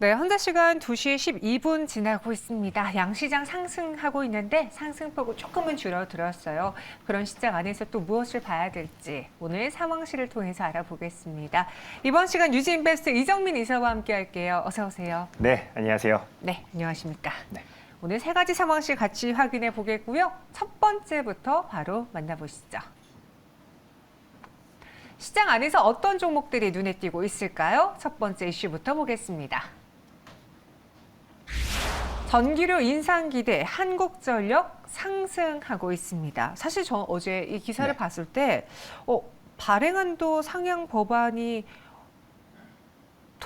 네, 현재 시간 2시 12분 지나고 있습니다. 양시장 상승하고 있는데 상승폭은 조금은 줄어들었어요. 그런 시장 안에서 또 무엇을 봐야 될지 오늘 상황실을 통해서 알아보겠습니다. 이번 시간 유지인베스트 이정민 이사와 함께 할게요. 어서 오세요. 네, 안녕하세요. 네, 안녕하십니까. 네. 오늘 세 가지 상황실 같이 확인해 보겠고요. 첫 번째부터 바로 만나보시죠. 시장 안에서 어떤 종목들이 눈에 띄고 있을까요? 첫 번째 이슈부터 보겠습니다. 전기료 인상 기대 한국전력 상승하고 있습니다. 사실 저 어제 이 기사를 네. 봤을 때 어, 발행한도 상향 법안이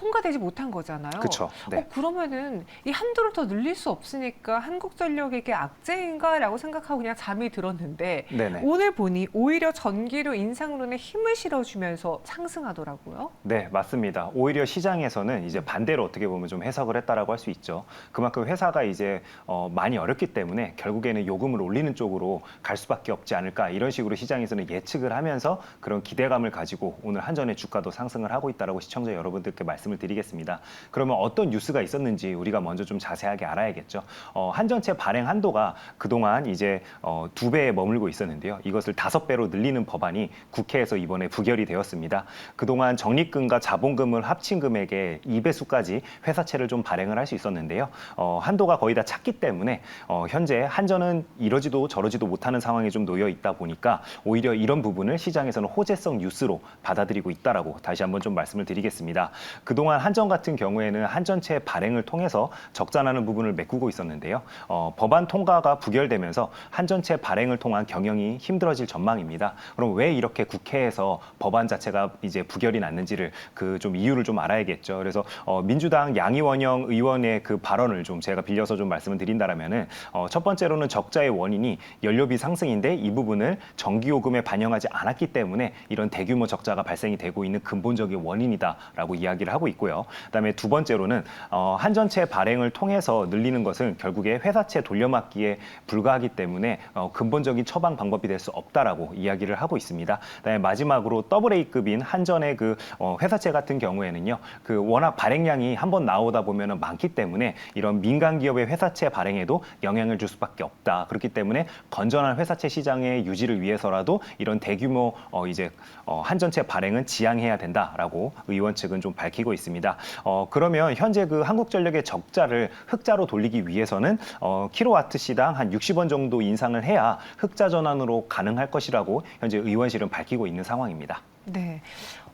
통과되지 못한 거잖아요. 그쵸, 네. 어, 그러면은 이 한도를 더 늘릴 수 없으니까 한국전력에게 악재인가라고 생각하고 그냥 잠이 들었는데 네네. 오늘 보니 오히려 전기료 인상론에 힘을 실어주면서 상승하더라고요. 네, 맞습니다. 오히려 시장에서는 이제 반대로 어떻게 보면 좀 해석을 했다라고 할 수 있죠. 그만큼 회사가 이제 어, 많이 어렵기 때문에 결국에는 요금을 올리는 쪽으로 갈 수밖에 없지 않을까 이런 식으로 시장에서는 예측을 하면서 그런 기대감을 가지고 오늘 한전의 주가도 상승을 하고 있다라고 시청자 여러분들께 말씀을 드리겠습니다. 그러면 어떤 뉴스가 있었는지 우리가 먼저 좀 자세하게 알아야겠죠. 어, 한전체 발행 한도가 그동안 이제 어, 두 배에 머물고 있었는데요. 이것을 다섯 배로 늘리는 법안이 국회에서 이번에 부결이 되었습니다. 그동안 적립금과 자본금을 합친 금액의 2배수까지 회사채를 좀 발행을 할 수 있었는데요. 어, 한도가 거의 다 찼기 때문에 어, 현재 한전은 이러지도 저러지도 못하는 상황에 좀 놓여 있다 보니까 오히려 이런 부분을 시장에서는 호재성 뉴스로 받아들이고 있다라고 다시 한번 좀 말씀을 드리겠습니다. 그동안 한전 같은 경우에는 한전채 발행을 통해서 적자나는 부분을 메꾸고 있었는데요. 어, 법안 통과가 부결되면서 한전채 발행을 통한 경영이 힘들어질 전망입니다. 그럼 왜 이렇게 국회에서 법안 자체가 이제 부결이 났는지를 그 좀 이유를 좀 알아야겠죠. 그래서 어, 민주당 양이원영 의원의 그 발언을 좀 제가 빌려서 좀 말씀을 드린다라면은 어, 첫 번째로는 적자의 원인이 연료비 상승인데 이 부분을 전기요금에 반영하지 않았기 때문에 이런 대규모 적자가 발생이 되고 있는 근본적인 원인이다라고 이야기를 하고 있고요. 그다음에 두 번째로는 어, 한전채 발행을 통해서 늘리는 것은 결국에 회사채 돌려막기에 불과하기 때문에 어, 근본적인 처방 방법이 될 수 없다라고 이야기를 하고 있습니다. 그다음에 마지막으로 AA 급인 한전의 그 어, 회사채 같은 경우에는요, 그 워낙 발행량이 한번 나오다 보면은 많기 때문에 이런 민간 기업의 회사채 발행에도 영향을 줄 수밖에 없다. 그렇기 때문에 건전한 회사채 시장의 유지를 위해서라도 이런 대규모 어, 이제 어, 한전채 발행은 지양해야 된다라고 의원 측은 좀 밝히고 있습니다. 어, 그러면 현재 그 한국전력의 적자를 흑자로 돌리기 위해서는 어, 킬로와트 시당 한 60원 정도 인상을 해야 흑자 전환으로 가능할 것이라고 현재 의원실은 밝히고 있는 상황입니다. 네.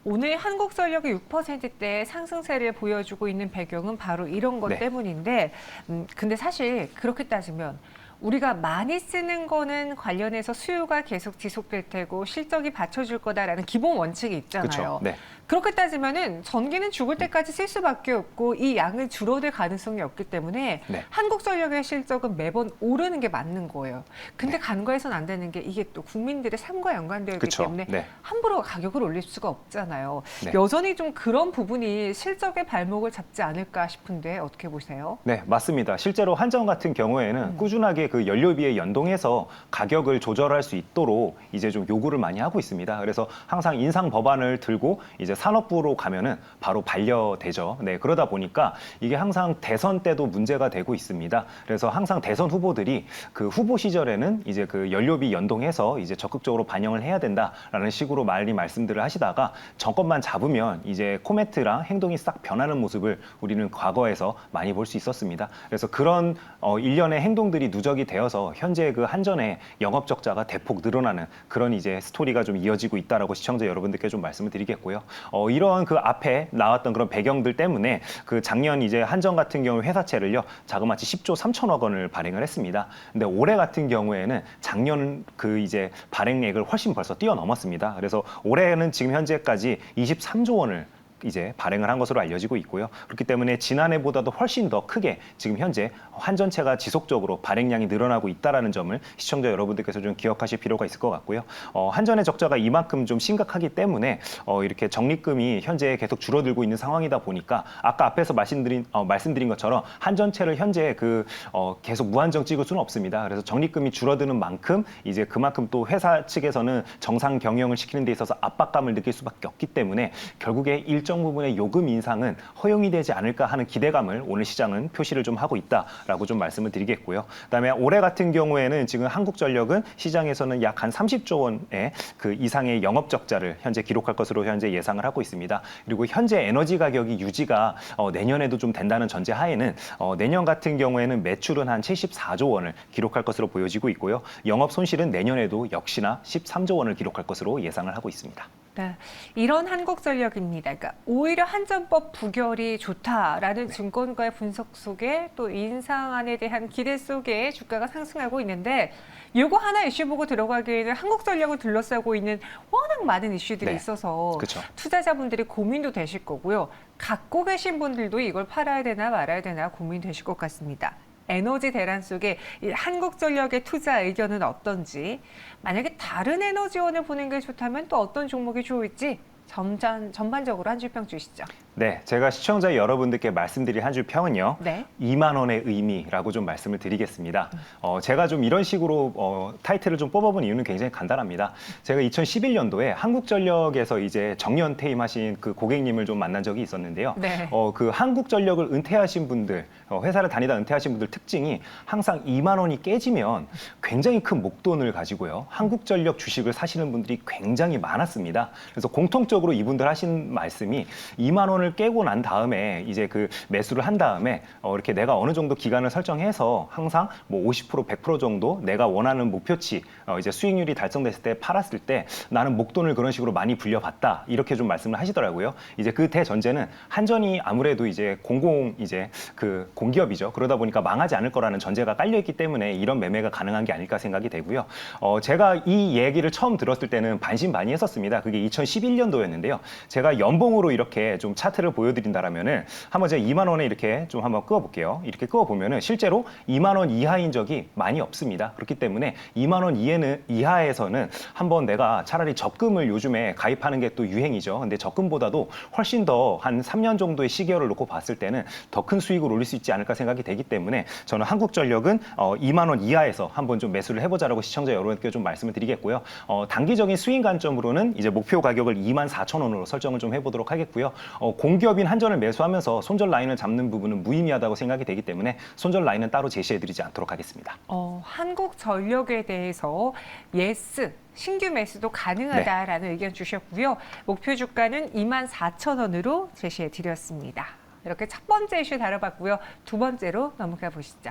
오늘 한국전력이 6%대 상승세를 보여주고 있는 배경은 바로 이런 것 네. 때문인데, 음, 근데 사실 그렇게 따지면 우리가 많이 쓰는 거는 관련해서 수요가 계속 지속될 테고 실적이 받쳐줄 거다라는 기본 원칙이 있잖아요. 그렇죠. 네. 그렇게 따지면은 전기는 죽을 때까지 쓸 수밖에 없고 이 양은 줄어들 가능성이 없기 때문에 네. 한국전력의 실적은 매번 오르는 게 맞는 거예요. 근데 네. 간과해서는 안 되는 게 이게 또 국민들의 삶과 연관되어 있기 그쵸. 때문에 네. 함부로 가격을 올릴 수가 없잖아요. 네. 여전히 좀 그런 부분이 실적의 발목을 잡지 않을까 싶은데 어떻게 보세요? 네, 맞습니다. 실제로 한전 같은 경우에는 음. 꾸준하게 그 연료비에 연동해서 가격을 조절할 수 있도록 이제 좀 요구를 많이 하고 있습니다. 그래서 항상 인상 법안을 들고 이제 산업부로 가면은 바로 반려되죠. 네, 그러다 보니까 이게 항상 대선 때도 문제가 되고 있습니다. 그래서 항상 대선 후보들이 그 후보 시절에는 이제 그 연료비 연동해서 이제 적극적으로 반영을 해야 된다라는 식으로 많이 말씀들을 하시다가 정권만 잡으면 이제 코멘트랑 행동이 싹 변하는 모습을 우리는 과거에서 많이 볼 수 있었습니다. 그래서 그런 어, 일련의 행동들이 누적이 되어서 현재 그 한전의 영업 적자가 대폭 늘어나는 그런 이제 스토리가 좀 이어지고 있다라고 시청자 여러분들께 좀 말씀을 드리겠고요. 어, 이런 그 앞에 나왔던 그런 배경들 때문에 그 작년 이제 한전 같은 경우 회사채를요 자그마치 10조 3천억 원을 발행을 했습니다. 근데 올해 같은 경우에는 작년 그 이제 발행액을 훨씬 벌써 뛰어넘었습니다. 그래서 올해는 지금 현재까지 23조 원을 이제 발행을 한 것으로 알려지고 있고요. 그렇기 때문에 지난해보다도 훨씬 더 크게 지금 현재 환전체가 지속적으로 발행량이 늘어나고 있다라는 점을 시청자 여러분들께서 좀 기억하실 필요가 있을 것 같고요. 어, 한전의 적자가 이만큼 좀 심각하기 때문에 어, 이렇게 적립금이 현재 계속 줄어들고 있는 상황이다 보니까 아까 앞에서 말씀드린 어, 말씀드린 것처럼 한전체를 현재 그 어, 계속 무한정 찍을 수는 없습니다. 그래서 적립금이 줄어드는 만큼 이제 그만큼 또 회사 측에서는 정상 경영을 시키는 데 있어서 압박감을 느낄 수밖에 없기 때문에 결국에 일정 일정 부분의 요금 인상은 허용이 되지 않을까 하는 기대감을 오늘 시장은 표시를 좀 하고 있다라고 좀 말씀을 드리겠고요. 그다음에 올해 같은 경우에는 지금 한국전력은 시장에서는 약 한 30조 원의 그 이상의 영업 적자를 현재 기록할 것으로 현재 예상을 하고 있습니다. 그리고 현재 에너지 가격이 유지가 어, 내년에도 좀 된다는 전제 하에는 어, 내년 같은 경우에는 매출은 한 74조 원을 기록할 것으로 보여지고 있고요. 영업 손실은 내년에도 역시나 13조 원을 기록할 것으로 예상을 하고 있습니다. 네, 이런 한국전력입니다. 그러니까 오히려 한전법 부결이 좋다라는 증권가의 분석 속에 또 인상안에 대한 기대 속에 주가가 상승하고 있는데 이거 하나 이슈 보고 들어가기에는 한국전력을 둘러싸고 있는 워낙 많은 이슈들이 네, 있어서 그렇죠. 투자자분들이 고민도 되실 거고요. 갖고 계신 분들도 이걸 팔아야 되나 말아야 되나 고민되실 것 같습니다. 에너지 대란 속에 이 한국전력의 투자 의견은 어떤지, 만약에 다른 에너지원을 보는 게 좋다면 또 어떤 종목이 좋을지 전반, 전반적으로 한 줄 평 주시죠. 네, 제가 시청자 여러분들께 말씀드릴 한 줄 평은요. 네. 2만 원의 의미라고 좀 말씀을 드리겠습니다. 어, 제가 좀 이런 식으로 어, 타이틀을 좀 뽑아본 이유는 굉장히 간단합니다. 제가 2011년도에 한국전력에서 이제 정년 퇴임하신 그 고객님을 좀 만난 적이 있었는데요. 네. 어, 그 한국전력을 은퇴하신 분들, 어, 회사를 다니다 은퇴하신 분들 특징이 항상 2만 원이 깨지면 굉장히 큰 목돈을 가지고요. 한국전력 주식을 사시는 분들이 굉장히 많았습니다. 그래서 공통적으로 이분들 하신 말씀이 2만 원을 깨고 난 다음에 이제 그 매수를 한 다음에 어, 이렇게 내가 어느 정도 기간을 설정해서 항상 뭐 50% 100% 정도 내가 원하는 목표치 어, 이제 수익률이 달성됐을 때 팔았을 때 나는 목돈을 그런 식으로 많이 불려봤다 이렇게 좀 말씀을 하시더라고요. 이제 그 대전제는 한전이 아무래도 이제 공공 이제 그 공기업이죠. 그러다 보니까 망하지 않을 거라는 전제가 깔려 있기 때문에 이런 매매가 가능한 게 아닐까 생각이 되고요. 어, 제가 이 얘기를 처음 들었을 때는 반신반의했었습니다. 그게 2011년도였는데요. 제가 연봉으로 이렇게 좀 차트를 보여드린다라면은 한번 제가 2만 원에 이렇게 좀 한번 끄어볼게요. 이렇게 끄어보면은 실제로 2만 원 이하인 적이 많이 없습니다. 그렇기 때문에 2만 원 이하는 이하에서는 한번 내가 차라리 적금을 요즘에 가입하는 게 또 유행이죠. 근데 적금보다도 훨씬 더 한 3년 정도의 시계열을 놓고 봤을 때는 더 큰 수익을 올릴 수 있지 않을까 생각이 되기 때문에 저는 한국전력은 어, 2만 원 이하에서 한번 좀 매수를 해보자라고 시청자 여러분께 좀 말씀을 드리겠고요. 어, 단기적인 스윙 관점으로는 이제 목표 가격을 2만 4천 원으로 설정을 좀 해보도록 하겠고요. 어, 공기업인 한전을 매수하면서 손절 라인을 잡는 부분은 무의미하다고 생각이 되기 때문에 손절 라인은 따로 제시해드리지 않도록 하겠습니다. 어, 한국전력에 대해서 예스 신규 매수도 가능하다라는 의견 주셨고요. 목표 주가는 2만 4천 원으로 제시해 드렸습니다. 이렇게 첫 번째 이슈 다뤄봤고요. 두 번째로 넘어가 보시죠.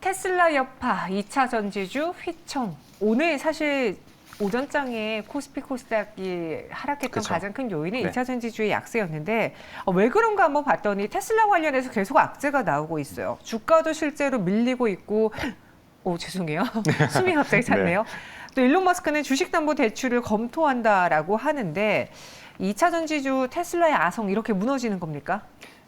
테슬라 여파 2차 전지주 휘청. 오늘 사실 오전장에 코스피 코스닥이 하락했던 그쵸. 가장 큰 요인은 네. 2차 전지주의 약세였는데 어, 왜 그런가 한번 봤더니 테슬라 관련해서 계속 악재가 나오고 있어요. 주가도 실제로 밀리고 있고 오 죄송해요. 숨이 갑자기 찼네요. 또 일론 머스크는 주식담보 대출을 검토한다라고 하는데 2차 전지주 테슬라의 아성 이렇게 무너지는 겁니까?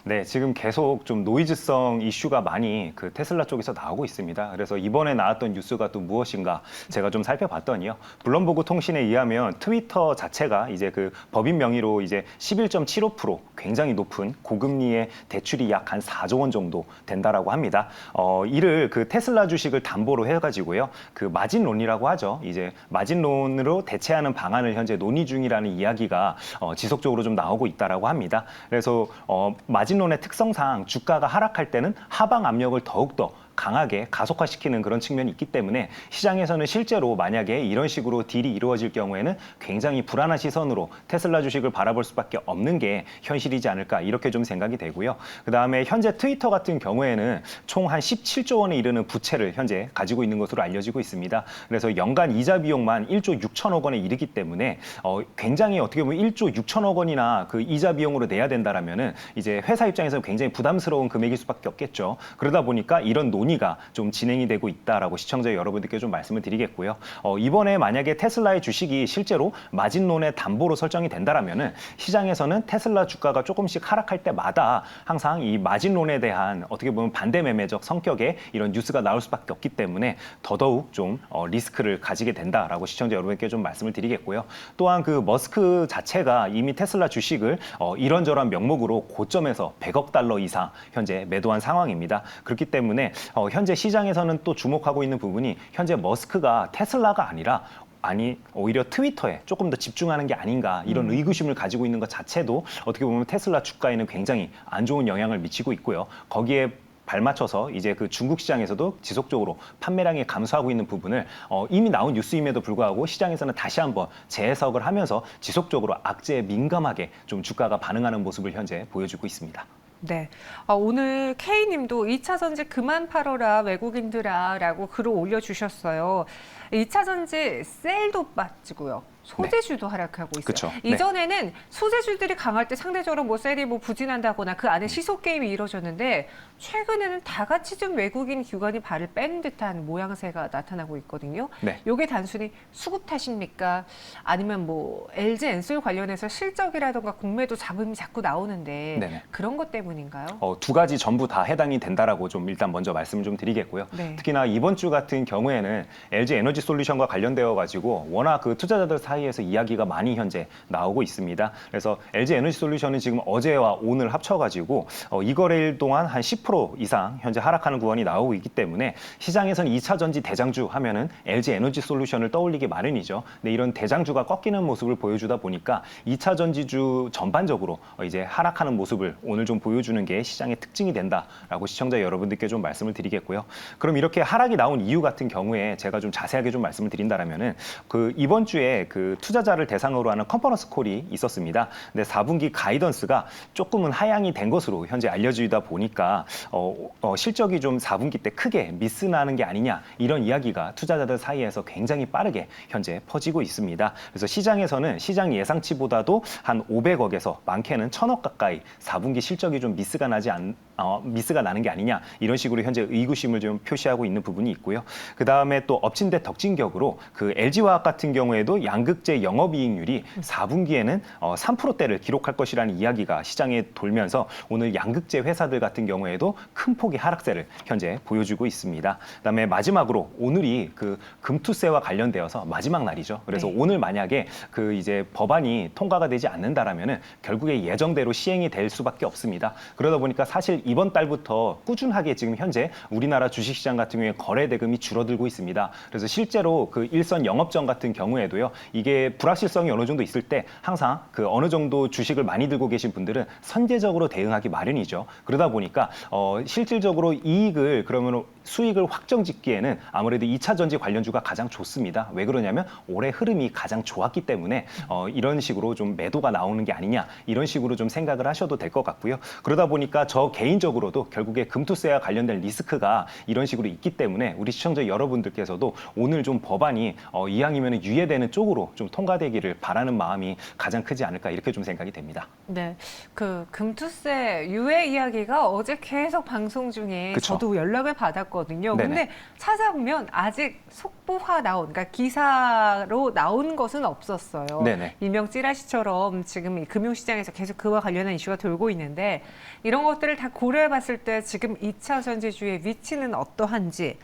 네, 지금 계속 좀 노이즈성 이슈가 많이 그 테슬라 쪽에서 나오고 있습니다. 그래서 이번에 나왔던 뉴스가 또 무엇인가 제가 좀 살펴봤더니요. 블럼버그 통신에 의하면 트위터 자체가 이제 그 법인 명의로 이제 11.75% 굉장히 높은 고금리의 대출이 약 한 4조 원 정도 된다라고 합니다. 어, 이를 그 테슬라 주식을 담보로 해가지고요. 그 마진론이라고 하죠. 이제 마진론으로 대체하는 방안을 현재 논의 중이라는 이야기가 어, 지속적으로 좀 나오고 있다라고 합니다. 그래서 어, 마진 론의 특성상 주가가 하락할 때는 하방 압력을 더욱더 강하게 가속화시키는 그런 측면이 있기 때문에 시장에서는 실제로 만약에 이런 식으로 딜이 이루어질 경우에는 굉장히 불안한 시선으로 테슬라 주식을 바라볼 수밖에 없는 게 현실이지 않을까 이렇게 좀 생각이 되고요. 그 다음에 현재 트위터 같은 경우에는 총 한 17조 원에 이르는 부채를 현재 가지고 있는 것으로 알려지고 있습니다. 그래서 연간 이자 비용만 1조 6천억 원에 이르기 때문에 어, 굉장히 어떻게 보면 1조 6천억 원이나 그 이자 비용으로 내야 된다라면은 이제 회사 입장에서는 굉장히 부담스러운 금액일 수밖에 없겠죠. 그러다 보니까 이런 논의 가 좀 진행이 되고 있다라고 시청자 여러분들께 좀 말씀을 드리겠고요. 어, 이번에 만약에 테슬라의 주식이 실제로 마진론의 담보로 설정이 된다라면은 시장에서는 테슬라 주가가 조금씩 하락할 때마다 항상 이 마진론에 대한 어떻게 보면 반대 매매적 성격의 이런 뉴스가 나올 수밖에 없기 때문에 더더욱 좀 어, 리스크를 가지게 된다라고 시청자 여러분께 좀 말씀을 드리겠고요. 또한 그 머스크 자체가 이미 테슬라 주식을 어, 이런저런 명목으로 고점에서 100억 달러 이상 현재 매도한 상황입니다. 그렇기 때문에 어, 현재 시장에서는 또 주목하고 있는 부분이 현재 머스크가 테슬라가 아니라 아니 오히려 트위터에 조금 더 집중하는 게 아닌가 이런 의구심을 가지고 있는 것 자체도 어떻게 보면 테슬라 주가에는 굉장히 안 좋은 영향을 미치고 있고요. 거기에 발맞춰서 이제 그 중국 시장에서도 지속적으로 판매량이 감소하고 있는 부분을 어, 이미 나온 뉴스임에도 불구하고 시장에서는 다시 한번 재해석을 하면서 지속적으로 악재에 민감하게 좀 주가가 반응하는 모습을 현재 보여주고 있습니다. 네. 아, 오늘 K님도 2차 전지 그만 팔아라 외국인들아 라고 글을 올려주셨어요. 2차 전지 셀도 빠지고요. 소재주도 하락하고 있어요. 그쵸. 네. 이전에는 소재주들이 강할 때 상대적으로 뭐 셀이 뭐 부진한다거나 그 안에 시소 게임이 이루어졌는데 최근에는 다 같이 좀 외국인 기관이 발을 뺀 듯한 모양새가 나타나고 있거든요. 네. 요게 단순히 수급 탓입니까? 아니면 뭐 LG 엔솔 관련해서 실적이라던가 공매도 잡음이 자꾸 나오는데 네네. 그런 것 때문인가요? 어, 두 가지 전부 다 해당이 된다라고 좀 일단 먼저 말씀 좀 드리겠고요. 네. 특히나 이번 주 같은 경우에는 LG 에너지 솔루션과 관련되어 가지고 워낙 그 투자자들 사이 에서 이야기가 많이 현재 나오고 있습니다. 그래서 LG 에너지 솔루션은 지금 어제와 오늘 합쳐 가지고 어, 이 거래일 동안 한 10% 이상 현재 하락하는 구간이 나오고 있기 때문에 시장에서는 2차 전지 대장주 하면은 LG 에너지 솔루션을 떠올리기 마련이죠. 근데 이런 대장주가 꺾이는 모습을 보여주다 보니까 2차 전지주 전반적으로 어, 이제 하락하는 모습을 오늘 좀 보여주는 게 시장의 특징이 된다라고 시청자 여러분들께 좀 말씀을 드리겠고요. 그럼 이렇게 하락이 나온 이유 같은 경우에 제가 좀 자세하게 좀 말씀을 드린다라면은 그 이번 주에 그 투자자를 대상으로 하는 컨퍼런스 콜이 있었습니다. 근데 4분기 가이던스가 조금은 하향이 된 것으로 현재 알려지다 보니까 어, 어, 실적이 좀 4분기 때 크게 미스 나는 게 아니냐 이런 이야기가 투자자들 사이에서 굉장히 빠르게 현재 퍼지고 있습니다. 그래서 시장에서는 시장 예상치보다도 한 500억에서 많게는 1000억 가까이 4분기 실적이 좀 미스가 나지 않 어, 미스가 나는 게 아니냐 이런 식으로 현재 의구심을 좀 표시하고 있는 부분이 있고요. 그 다음에 또 엎친 데 덕진 격으로 그 LG화학 같은 경우에도 양극 재 영업이익률이 4분기에는 어, 3%대를 기록할 것이라는 이야기가 시장에 돌면서 오늘 양극재 회사들 같은 경우에도 큰 폭의 하락세를 현재 보여주고 있습니다. 그다음에 마지막으로 오늘이 그 금투세와 관련되어서 마지막 날이죠. 그래서 네. 오늘 만약에 그 이제 법안이 통과가 되지 않는다라면은 결국에 예정대로 시행이 될 수밖에 없습니다. 그러다 보니까 사실 이번 달부터 꾸준하게 지금 현재 우리나라 주식시장 같은 경우에 거래 대금이 줄어들고 있습니다. 그래서 실제로 그 일선 영업정 같은 경우에도요 이게 불확실성이 어느 정도 있을 때 항상 그 어느 정도 주식을 많이 들고 계신 분들은 선제적으로 대응하기 마련이죠. 그러다 보니까 어 실질적으로 이익을 그러면 수익을 확정 짓기에는 아무래도 2차 전지 관련주가 가장 좋습니다. 왜 그러냐면 올해 흐름이 가장 좋았기 때문에 어 이런 식으로 좀 매도가 나오는 게 아니냐 이런 식으로 좀 생각을 하셔도 될 것 같고요. 그러다 보니까 저 개인적으로도 결국에 금투세와 관련된 리스크가 이런 식으로 있기 때문에 우리 시청자 여러분들께서도 오늘 좀 법안이 어 이왕이면 유예되는 쪽으로 좀 통과되기를 바라는 마음이 가장 크지 않을까 이렇게 좀 생각이 됩니다. 네, 그 금투세 유예 이야기가 어제 계속 방송 중에 그쵸. 저도 연락을 받았거든요. 네네. 근데 찾아보면 아직 속보화 나온, 그러니까 기사로 나온 것은 없었어요. 네네. 일명 찌라시처럼 지금 이 금융시장에서 계속 그와 관련한 이슈가 돌고 있는데 이런 것들을 다 고려해봤을 때 지금 2차 전지주의 위치는 어떠한지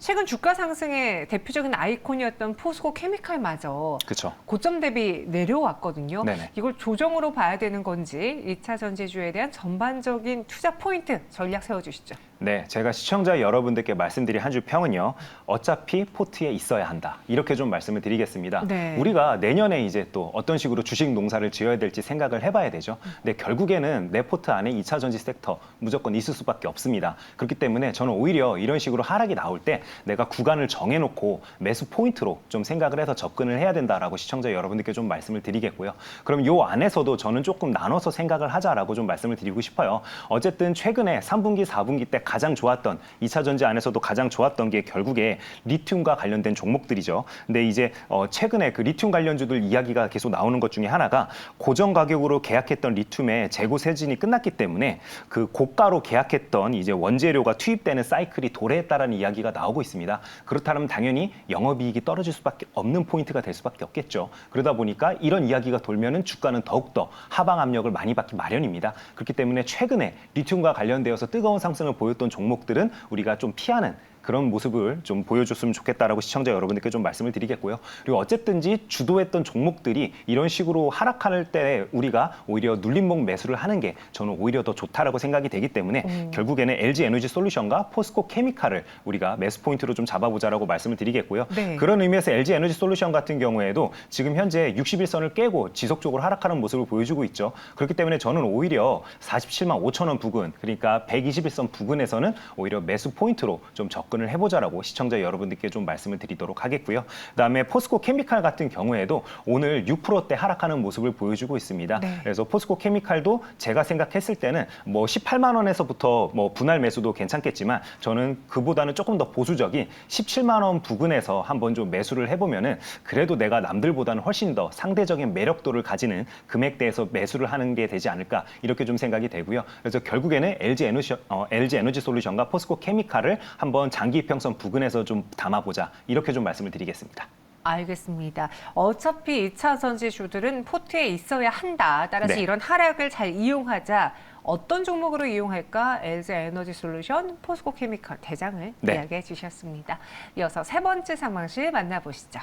최근 주가 상승의 대표적인 아이콘이었던 포스코 케미칼마저 그렇죠. 고점 대비 내려왔거든요. 네네. 이걸 조정으로 봐야 되는 건지 2차 전지주에 대한 전반적인 투자 포인트 전략 세워주시죠. 네, 제가 시청자 여러분들께 말씀드릴 한줄 평은요. 어차피 포트에 있어야 한다. 이렇게 좀 말씀을 드리겠습니다. 네. 우리가 내년에 이제 또 어떤 식으로 주식 농사를 지어야 될지 생각을 해봐야 되죠. 근데 결국에는 내 포트 안에 2차 전지 섹터 무조건 있을 수밖에 없습니다. 그렇기 때문에 저는 오히려 이런 식으로 하락이 나올 때 내가 구간을 정해놓고 매수 포인트로 좀 생각을 해서 접근을 해야 된다라고 시청자 여러분들께 좀 말씀을 드리겠고요. 그럼 요 안에서도 저는 조금 나눠서 생각을 하자라고 좀 말씀을 드리고 싶어요. 어쨌든 최근에 3분기, 4분기 때 가장 좋았던 2차 전지 안에서도 가장 좋았던 게 결국에 리튬과 관련된 종목들이죠. 근데 이제 어 최근에 그 리튬 관련주들 이야기가 계속 나오는 것 중에 하나가 고정 가격으로 계약했던 리튬의 재고 세진이 끝났기 때문에 그 고가로 계약했던 이제 원재료가 투입되는 사이클이 도래했다라는 이야기가 나오고 있습니다. 그렇다면 당연히 영업이익이 떨어질 수밖에 없는 포인트가 될 수밖에 없겠죠. 그러다 보니까 이런 이야기가 돌면은 주가는 더욱더 하방 압력을 많이 받기 마련입니다. 그렇기 때문에 최근에 리튬과 관련되어서 뜨거운 상승을 보였던 종목들은 우리가 좀 피하는 그런 모습을 좀 보여줬으면 좋겠다라고 시청자 여러분들께 좀 말씀을 드리겠고요. 그리고 어쨌든지 주도했던 종목들이 이런 식으로 하락할 때 우리가 오히려 눌림목 매수를 하는 게 저는 오히려 더 좋다라고 생각이 되기 때문에 음. 결국에는 LG 에너지 솔루션과 포스코 케미칼을 우리가 매수 포인트로 좀 잡아보자라고 말씀을 드리겠고요. 네. 그런 의미에서 LG 에너지 솔루션 같은 경우에도 지금 현재 61선을 깨고 지속적으로 하락하는 모습을 보여주고 있죠. 그렇기 때문에 저는 오히려 47만 5천 원 부근, 그러니까 121선 부근에서는 오히려 매수 포인트로 좀 접근 을 해보자라고 시청자 여러분들께 좀 말씀을 드리도록 하겠고요. 그다음에 포스코 케미칼 같은 경우에도 오늘 6%대 하락하는 모습을 보여주고 있습니다. 네. 그래서 포스코 케미칼도 제가 생각했을 때는 뭐 18만 원에서부터 뭐 분할 매수도 괜찮겠지만 저는 그보다는 조금 더 보수적인 17만 원 부근에서 한번 좀 매수를 해보면은 그래도 내가 남들보다는 훨씬 더 상대적인 매력도를 가지는 금액대에서 매수를 하는 게 되지 않을까 이렇게 좀 생각이 되고요. 그래서 결국에는 LG 에너지, 어, LG 에너지 솔루션과 포스코 케미칼을 한번 장기 이평선 부근에서 좀 담아보자 이렇게 좀 말씀을 드리겠습니다. 알겠습니다. 어차피 2차 전지주들은 포트에 있어야 한다. 따라서 네. 이런 하락을 잘 이용하자. 어떤 종목으로 이용할까? LG 에너지 솔루션, 포스코 케미칼 대장을 네. 이야기해 주셨습니다. 이어서 세 번째 상황실 만나보시죠.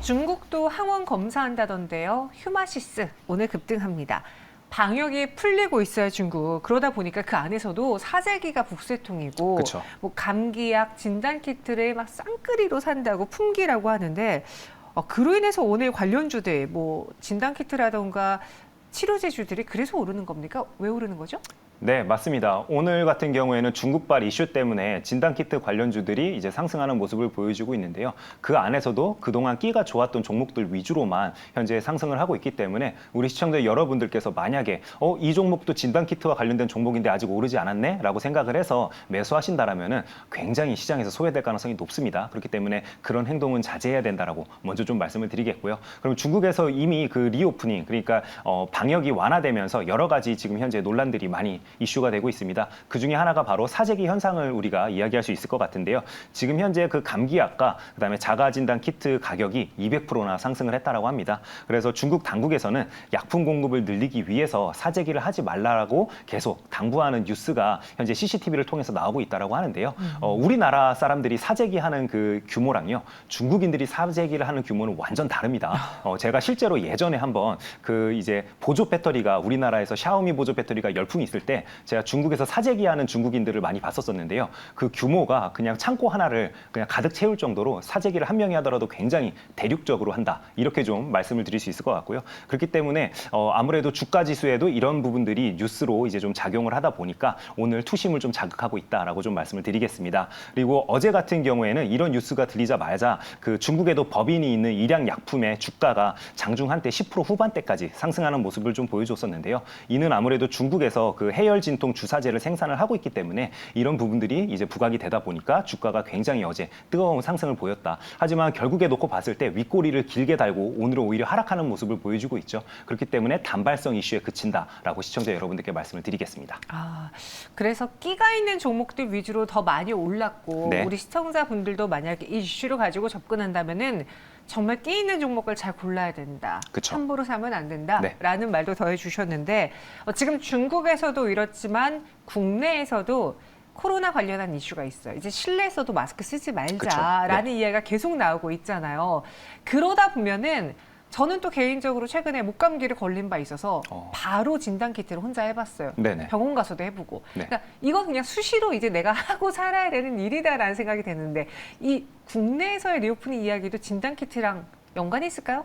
중국도 항원 검사한다던데요. 휴마시스 오늘 급등합니다. 방역이 풀리고 있어요, 중국. 그러다 보니까 그 안에서도 사재기가 북새통이고 그쵸. 뭐 감기약, 진단 키트를 막 쌍끌이로 산다고 품기라고 하는데 어, 그로 인해서 오늘 관련 주들 뭐 진단 키트라던가 치료제주들이 그래서 오르는 겁니까? 왜 오르는 거죠? 네, 맞습니다. 오늘 같은 경우에는 중국발 이슈 때문에 진단키트 관련주들이 이제 상승하는 모습을 보여주고 있는데요. 그 안에서도 그동안 끼가 좋았던 종목들 위주로만 현재 상승을 하고 있기 때문에 우리 시청자 여러분들께서 만약에 어, 이 종목도 진단키트와 관련된 종목인데 아직 오르지 않았네? 라고 생각을 해서 매수하신다라면은 굉장히 시장에서 소외될 가능성이 높습니다. 그렇기 때문에 그런 행동은 자제해야 된다라고 먼저 좀 말씀을 드리겠고요. 그럼 중국에서 이미 그 리오프닝, 그러니까 어, 방역이 완화되면서 여러 가지 지금 현재 논란들이 많이 이슈가 되고 있습니다. 그 중에 하나가 바로 사재기 현상을 우리가 이야기할 수 있을 것 같은데요. 지금 현재 그 감기약과 그다음에 자가 진단 키트 가격이 200%나 상승을 했다라고 합니다. 그래서 중국 당국에서는 약품 공급을 늘리기 위해서 사재기를 하지 말라고 계속 당부하는 뉴스가 현재 CCTV를 통해서 나오고 있다라고 하는데요. 어, 우리나라 사람들이 사재기 하는 그 규모랑요. 중국인들이 사재기를 하는 규모는 완전 다릅니다. 어, 제가 실제로 예전에 한번 그 이제 보조 배터리가 우리나라에서 샤오미 보조 배터리가 열풍이 있을 때 제가 중국에서 사재기하는 중국인들을 많이 봤었었는데요. 그 규모가 그냥 창고 하나를 그냥 가득 채울 정도로 사재기를 한 명이 하더라도 굉장히 대륙적으로 한다. 이렇게 좀 말씀을 드릴 수 있을 것 같고요. 그렇기 때문에 어, 아무래도 주가 지수에도 이런 부분들이 뉴스로 이제 좀 작용을 하다 보니까 오늘 투심을 좀 자극하고 있다라고 좀 말씀을 드리겠습니다. 그리고 어제 같은 경우에는 이런 뉴스가 들리자마자 그 중국에도 법인이 있는 일양 약품의 주가가 장중 한때 10% 후반대까지 상승하는 모습을 좀 보여줬었는데요. 이는 아무래도 중국에서 그 해열 진통 주사제를 생산을 하고 있기 때문에 이런 부분들이 이제 부각이 되다 보니까 주가가 굉장히 어제 뜨거운 상승을 보였다. 하지만 결국에 놓고 봤을 때 윗꼬리를 길게 달고 오늘은 오히려 하락하는 모습을 보여주고 있죠. 그렇기 때문에 단발성 이슈에 그친다라고 시청자 여러분들께 말씀을 드리겠습니다. 아, 그래서 끼가 있는 종목들 위주로 더 많이 올랐고 네. 우리 시청자분들도 만약에 이 이슈를 가지고 접근한다면은 정말 끼 있는 종목을 잘 골라야 된다. 그쵸. 함부로 사면 안 네. 된다라는 말도 더해 주셨는데 어, 지금 중국에서도 이렇지만 국내에서도 코로나 관련한 이슈가 있어요. 이제 실내에서도 마스크 쓰지 말자라는 네. 이야기가 계속 나오고 있잖아요. 그러다 보면은 저는 또 개인적으로 최근에 목감기를 걸린 바 있어서 어. 바로 진단 키트를 혼자 해봤어요. 네네. 병원 가서도 해보고. 네. 그러니까 이건 그냥 수시로 이제 내가 하고 살아야 되는 일이다라는 생각이 되는데 이 국내에서의 리오프닝 이야기도 진단 키트랑 연관이 있을까요?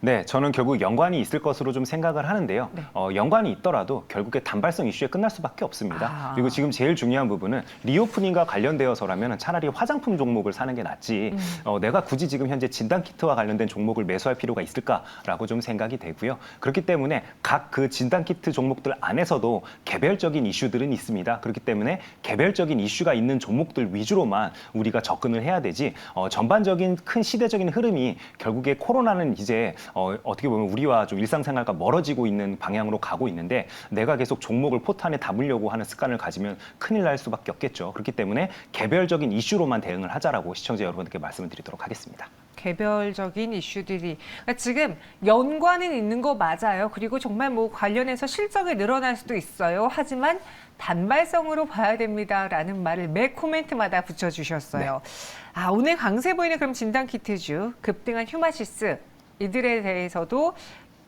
네, 저는 결국 연관이 있을 것으로 좀 생각을 하는데요. 네. 어, 연관이 있더라도 결국에 단발성 이슈에 끝날 수밖에 없습니다. 아. 그리고 지금 제일 중요한 부분은 리오프닝과 관련되어서라면 차라리 화장품 종목을 사는 게 낫지. 음. 어, 내가 굳이 지금 현재 진단 키트와 관련된 종목을 매수할 필요가 있을까라고 좀 생각이 되고요. 그렇기 때문에 각 그 진단 키트 종목들 안에서도 개별적인 이슈들은 있습니다. 그렇기 때문에 개별적인 이슈가 있는 종목들 위주로만 우리가 접근을 해야 되지. 어, 전반적인 큰 시대적인 흐름이 결국에 코로나는 이제 어, 어떻게 보면 우리와 좀 일상생활과 멀어지고 있는 방향으로 가고 있는데 내가 계속 종목을 포탄에 담으려고 하는 습관을 가지면 큰일 날 수밖에 없겠죠. 그렇기 때문에 개별적인 이슈로만 대응을 하자라고 시청자 여러분들께 말씀을 드리도록 하겠습니다. 개별적인 이슈들이 그러니까 지금 연관은 있는 거 맞아요. 그리고 정말 뭐 관련해서 실적이 늘어날 수도 있어요. 하지만 단발성으로 봐야 됩니다라는 말을 매 코멘트마다 붙여주셨어요. 아 오늘 강세 보이는 그럼 진단 키트주 급등한 휴마시스 이들에 대해서도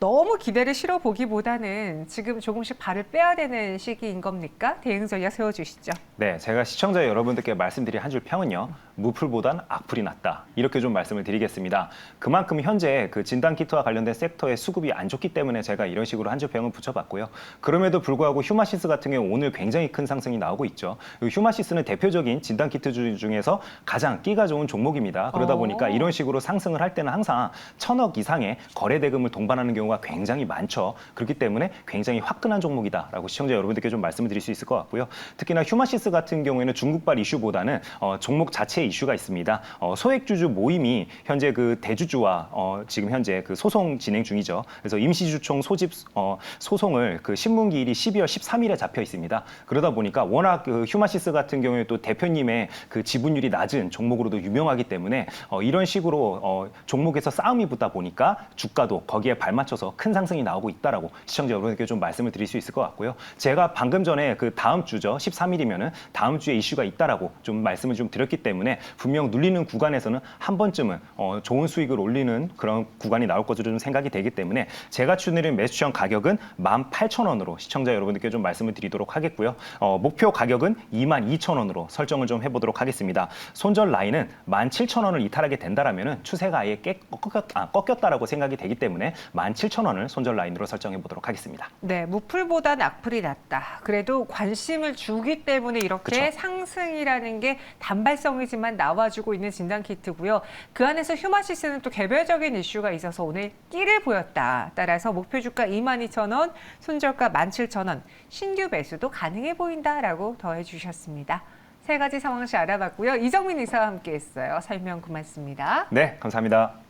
너무 기대를 실어 보기보다는 지금 조금씩 발을 빼야 되는 시기인 겁니까? 대응 전략 세워주시죠. 네, 제가 시청자 여러분들께 말씀드린 한줄 평은요. 무풀보단 악플이 낫다. 이렇게 좀 말씀을 드리겠습니다. 그만큼 현재 그 진단 키트와 관련된 섹터의 수급이 안 좋기 때문에 제가 이런 식으로 한 줄 평을 붙여봤고요. 그럼에도 불구하고 휴마시스 같은 경우 오늘 굉장히 큰 상승이 나오고 있죠. 그 휴마시스는 대표적인 진단 키트 주- 중에서 가장 끼가 좋은 종목입니다. 그러다 오. 보니까 이런 식으로 상승을 할 때는 항상 천억 이상의 거래 대금을 동반하는 경우 가 굉장히 많죠. 그렇기 때문에 굉장히 화끈한 종목이다라고 시청자 여러분들께 좀 말씀을 드릴 수 있을 것 같고요. 특히나 휴마시스 같은 경우에는 중국발 이슈보다는 어, 종목 자체의 이슈가 있습니다. 어, 소액주주 모임이 현재 그 대주주와 어, 지금 현재 그 소송 진행 중이죠. 그래서 임시주총 소집 어, 소송을 그 신문기일이 12월 13일에 잡혀 있습니다. 그러다 보니까 워낙 그 휴마시스 같은 경우에 또 대표님의 그 지분율이 낮은 종목으로도 유명하기 때문에 어, 이런 식으로 어, 종목에서 싸움이 붙다 보니까 주가도 거기에 발맞춰서 큰 상승이 나오고 있다라고 시청자 여러분께 좀 말씀을 드릴 수 있을 것 같고요. 제가 방금 전에 그 다음 주죠. 13일이면은 다음 주에 이슈가 있다라고 좀 말씀을 좀 드렸기 때문에 분명 눌리는 구간에서는 한 번쯤은 어, 좋은 수익을 올리는 그런 구간이 나올 것으로 좀 생각이 되기 때문에 제가 추천드린 매수형 가격은 18,000원으로 시청자 여러분들께 좀 말씀을 드리도록 하겠고요. 어, 목표 가격은 22,000원으로 설정을 좀 해보도록 하겠습니다. 손절 라인은 17,000원을 이탈하게 된다라면 추세가 아예 깨, 꺾였, 아, 꺾였다라고 생각이 되기 때문에 17,000 원을 손절 라인으로 설정해 보도록 하겠습니다. 네, 무풀보단 악플이 낫다. 그래도 관심을 주기 때문에 이렇게 그쵸. 상승이라는 게 단발성이지만 나와주고 있는 진단 키트고요. 그 안에서 휴마시스는 또 개별적인 이슈가 있어서 오늘 끼를 보였다. 따라서 목표 주가 22,000원, 손절가 17,000원, 신규 매수도 가능해 보인다라고 더해 주셨습니다. 세 가지 상황시 알아봤고요. 이정민 이사와 함께했어요. 설명 고맙습니다. 네, 감사합니다.